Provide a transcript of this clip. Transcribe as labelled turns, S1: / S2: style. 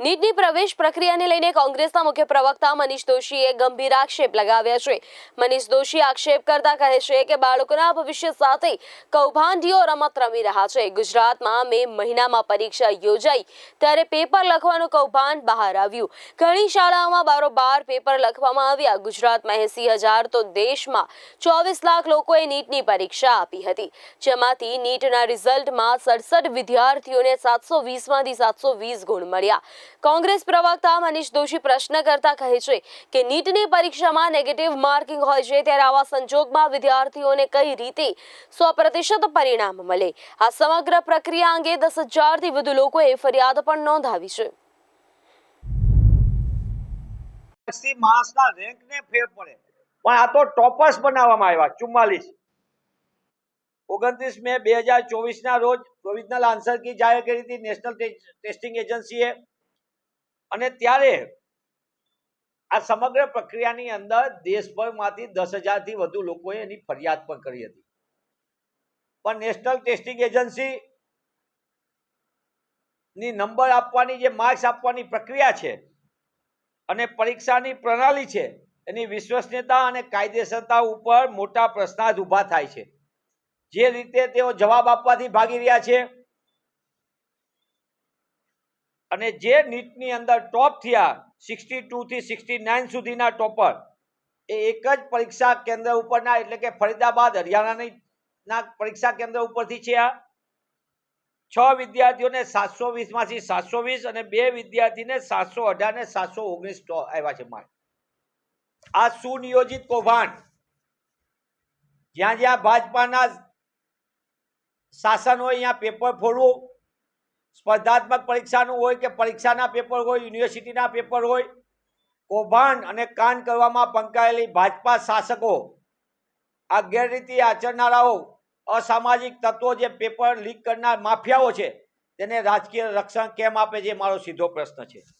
S1: નીટની પ્રવેશ પ્રક્રિયાને લઈને કોંગ્રેસના મુખ્ય પ્રવક્તા મનીષ દોશીએ ગંભીર આક્ષેપ લગાવ્યા છે. મનીષ દોશી આક્ષેપ કરતા કહે છે કે બાળકોના ભવિષ્ય સાથે કૌભાંડીઓ રમત રમી રહ્યા છે. ગુજરાતમાં મે મહિનામાં પરીક્ષા યોજાઈ, ત્યારે પેપર લખવાનું કૌભાંડ બહાર આવ્યું. ઘણી શાળાઓમાં બારોબાર પેપર લખવામાં આવ્યા. ગુજરાતમાં એસી હજાર તો દેશમાં ચોવીસ લાખ લોકોએ નીટની પરીક્ષા આપી હતી. જેમાંથી નીટના રિઝલ્ટમાં સડસઠ વિદ્યાર્થીઓને સાતસો વીસમાંથી સાતસો વીસ ગુણ મળ્યા. કોંગ્રેસ પ્રવક્તા મનીષ દોશી પ્રશ્ન કરતા કહે છે કે નીટની પરીક્ષામાં નેગેટિવ માર્કિંગ હોય છે ત્યારે આવા સંજોગમાં વિદ્યાર્થીઓને કઈ રીતે સો પ્રતિશત પરિણામ મળે? આ સમગ્ર પ્રક્રિયા અંગે દસ હજારથી વધુ લોકોએ ફરિયાદ પણ નોંધાવી છે.
S2: આ તો ટોપર્સ બનાવવામાં આવ્યા, ચુમ્માલીસ. ઓગણત્રીસ મે બે હજાર ચોવીસના રોજ પ્રોવિઝનલ આન્સર કી જાહેર કરી હતી નેશનલ ટેસ્ટિંગ એજન્સીએ. અને ત્યારે આ સમગ્ર પ્રક્રિયાની અંદર દેશભરમાંથી દસ હજારથી વધુ લોકોએ એની ફરિયાદ પણ કરી હતી. પણ નેશનલ ટેસ્ટિંગ એજન્સી ની નંબર આપવાની જે માર્ક્સ આપવાની પ્રક્રિયા છે અને પરીક્ષાની પ્રણાલી છે, એની વિશ્વસનીયતા અને કાયદેસરતા ઉપર મોટા પ્રશ્નાર્થ ઊભા થાય છે. જે રીતે તેઓ જવાબ આપવાથી ભાગી રહ્યા છે અને જે નીટની અંદર ટોપ થયા સિક્સટી ટુ થી સિક્સટી નાઇન સુધીના ટોપર એ એક જ પરીક્ષા કેન્દ્ર ઉપરના, એટલે કે ફરીદાબાદ, હરિયાણાની ના પરીક્ષા કેન્દ્ર ઉપરથી છે આ. છ વિદ્યાર્થીઓને સાતસો વીસમાંથી સાતસો વીસ અને બે વિદ્યાર્થીને સાતસો અઢાર ને સાતસો ઓગણીસ આવ્યા છે માર્ક આ સુનિયોજિત કૌભાંડ, જ્યાં જ્યાં ભાજપાના શાસન હોય અહીંયા પેપર ફોડવું સ્પર્ધાત્મક પરીક્ષાનું હોય કે પરીક્ષાના પેપર હોય, યુનિવર્સિટીના પેપર હોય, કૌભાંડ અને કાન કરવામાં પંકાયેલી ભાજપા શાસકો, આ ગેરરીતિ આચરનારાઓ, અસામાજિક તત્વો જે પેપર લીક કરનાર માફિયાઓ છે, તેને રાજકીય રક્ષણ કેમ આપે છે મારો સીધો પ્રશ્ન છે.